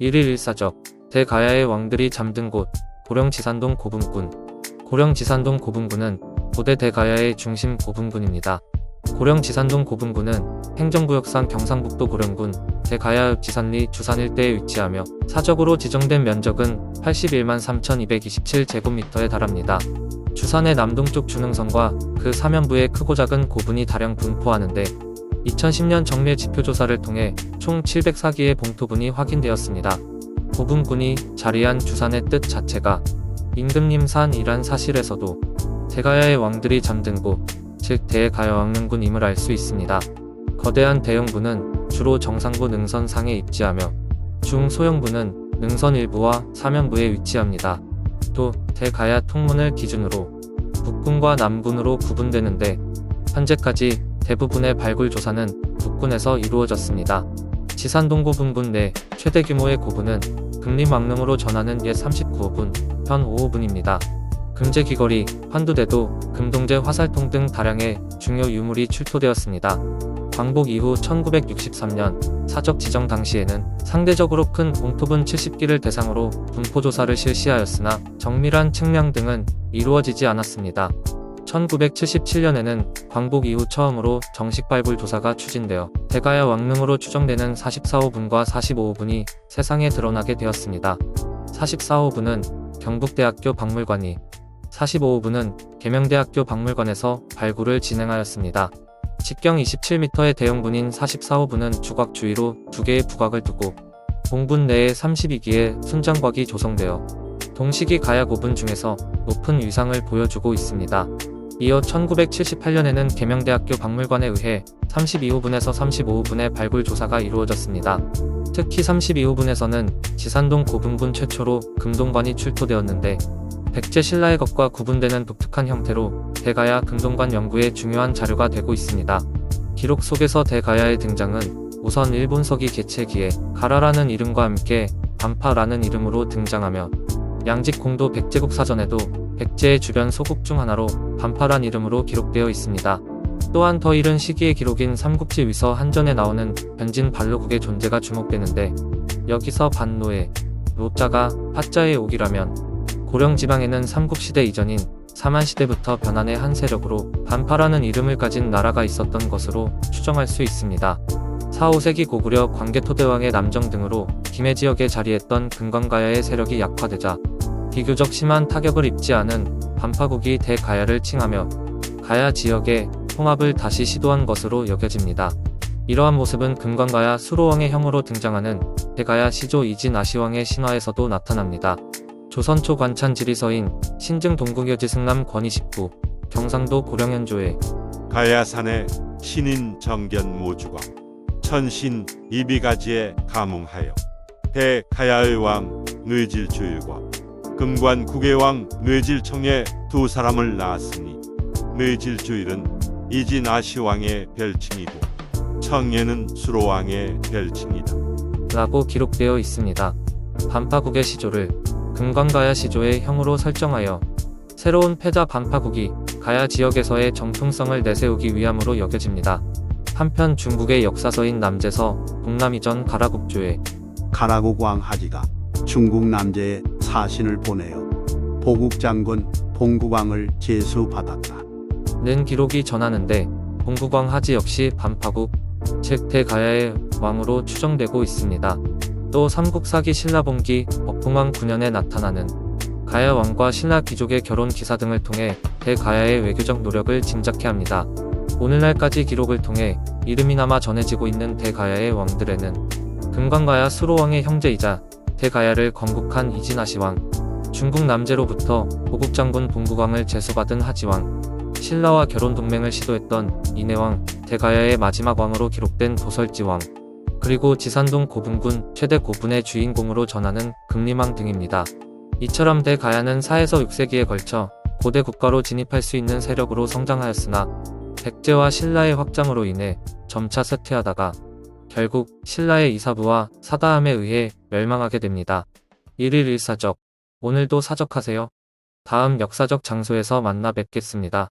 일일 일사적 대가야의 왕들이 잠든 곳 고령 지산동 고분군 고령 지산동 고분군은 고대 대가야의 중심 고분군입니다. 고령 지산동 고분군은 행정구역상 경상북도 고령군 대가야 지산리 주산 일대에 위치하며 사적으로 지정된 면적은 81만 3,227제곱미터에 달합니다. 주산의 남동쪽 주능선과 그 사면부에 크고 작은 고분이 다량 분포하는데 2010년 정례 지표조사를 통해 총 704기의 봉토분이 확인되었습니다. 고분군이 자리한 주산의 뜻 자체가 임금님산이란 사실에서도 대가야의 왕들이 잠든 곳, 즉 대가야왕릉군임을 알 수 있습니다. 거대한 대형부는 주로 정상부 능선상에 입지하며 중소형부는 능선 일부와 사면부에 위치합니다. 또 대가야 통문을 기준으로 북군과 남군으로 구분되는데 현재까지 대부분의 발굴 조사는 북군에서 이루어졌습니다. 지산동고 분군 내 최대 규모의 고분은 금림왕릉으로 전하는 옛 39호분, 현 5호분입니다. 금제 귀걸이, 환두대도, 금동제 화살통 등 다량의 중요 유물이 출토되었습니다. 광복 이후 1963년 사적 지정 당시에는 상대적으로 큰 봉토분 70기를 대상으로 분포조사를 실시하였으나 정밀한 측량 등은 이루어지지 않았습니다. 1977년에는 광복 이후 처음으로 정식 발굴 조사가 추진되어 대가야 왕릉으로 추정되는 44호분과 45호분이 세상에 드러나게 되었습니다. 44호분은 경북대학교 박물관이 45호분은 계명대학교 박물관에서 발굴을 진행하였습니다. 직경 27m의 대형분인 44호분은 주곽 주위로 두 개의 부곽을 두고 봉분 내에 32기의 순장곽이 조성되어 동식이 가야 고분 중에서 높은 위상을 보여주고 있습니다. 이어 1978년에는 계명대학교 박물관에 의해 32호분에서 35호분의 발굴 조사가 이루어졌습니다. 특히 32호분에서는 지산동 고분군 최초로 금동관이 출토되었는데 백제 신라의 것과 구분되는 독특한 형태로 대가야 금동관 연구에 중요한 자료가 되고 있습니다. 기록 속에서 대가야의 등장은 우선 일본서기 개체기에 가라라는 이름과 함께 반파라는 이름으로 등장하며 양직공도 백제국 사전에도 백제의 주변 소국 중 하나로 반파란 이름으로 기록되어 있습니다. 또한 더 이른 시기의 기록인 삼국지 위서 한전에 나오는 변진 발로국의 존재가 주목되는데 여기서 반노의 로자가 파자의 옥이라면 고령 지방에는 삼국시대 이전인 사만시대부터 변환의 한 세력으로 반파라는 이름을 가진 나라가 있었던 것으로 추정할 수 있습니다. 4, 5세기 고구려 광개토대왕의 남정 등으로 김해 지역에 자리했던 금관가야의 세력이 약화되자 비교적 심한 타격을 입지 않은 반파국이 대가야를 칭하며 가야 지역의 통합을 다시 시도한 것으로 여겨집니다. 이러한 모습은 금관가야 수로왕의 형으로 등장하는 대가야 시조 이진 아시왕의 신화에서도 나타납니다. 조선초 관찬 지리서인 신증 동국여지 승남 권위 19 경상도 고령현조에 가야산의 신인 정견 모주가 천신 이비가지에 감흥하여 대가야의 왕 뇌질주일과 금관 국의 뇌질청의 두 사람을 낳았으니 뇌질주일은 이진 아시왕의 별칭이고 청예는 수로왕의 별칭이다. 라고 기록되어 있습니다. 반파국의 시조를 금관가야 시조의 형으로 설정하여 새로운 패자 반파국이 가야 지역에서의 정통성을 내세우기 위함으로 여겨집니다. 한편 중국의 역사서인 남제서 동남이전 가라국조에 가라국 왕 하지가 중국 남제에 사신을 보내어 보국 장군 봉국왕을 제수받았다. 는 기록이 전하는데 봉국왕 하지 역시 반파국, 즉 대가야의 왕으로 추정되고 있습니다. 또 삼국사기 신라봉기 억봉왕 9년에 나타나는 가야 왕과 신라 귀족의 결혼 기사 등을 통해 대가야의 외교적 노력을 짐작해 합니다. 오늘날까지 기록을 통해 이름이나마 전해지고 있는 대가야의 왕들에는 금관가야 수로왕의 형제이자 대가야를 건국한 이진아시왕, 중국 남제로부터 보국장군 봉국왕을 제수받은 하지왕, 신라와 결혼 동맹을 시도했던 인해왕, 대가야의 마지막 왕으로 기록된 도설지왕, 그리고 지산동 고분군 최대 고분의 주인공으로 전하는 금림왕 등입니다. 이처럼 대가야는 4에서 6세기에 걸쳐 고대 국가로 진입할 수 있는 세력으로 성장하였으나 백제와 신라의 확장으로 인해 점차 쇠퇴하다가 결국 신라의 이사부와 사다함에 의해 멸망하게 됩니다. 1일 1사적 오늘도 사적하세요. 다음 역사적 장소에서 만나 뵙겠습니다.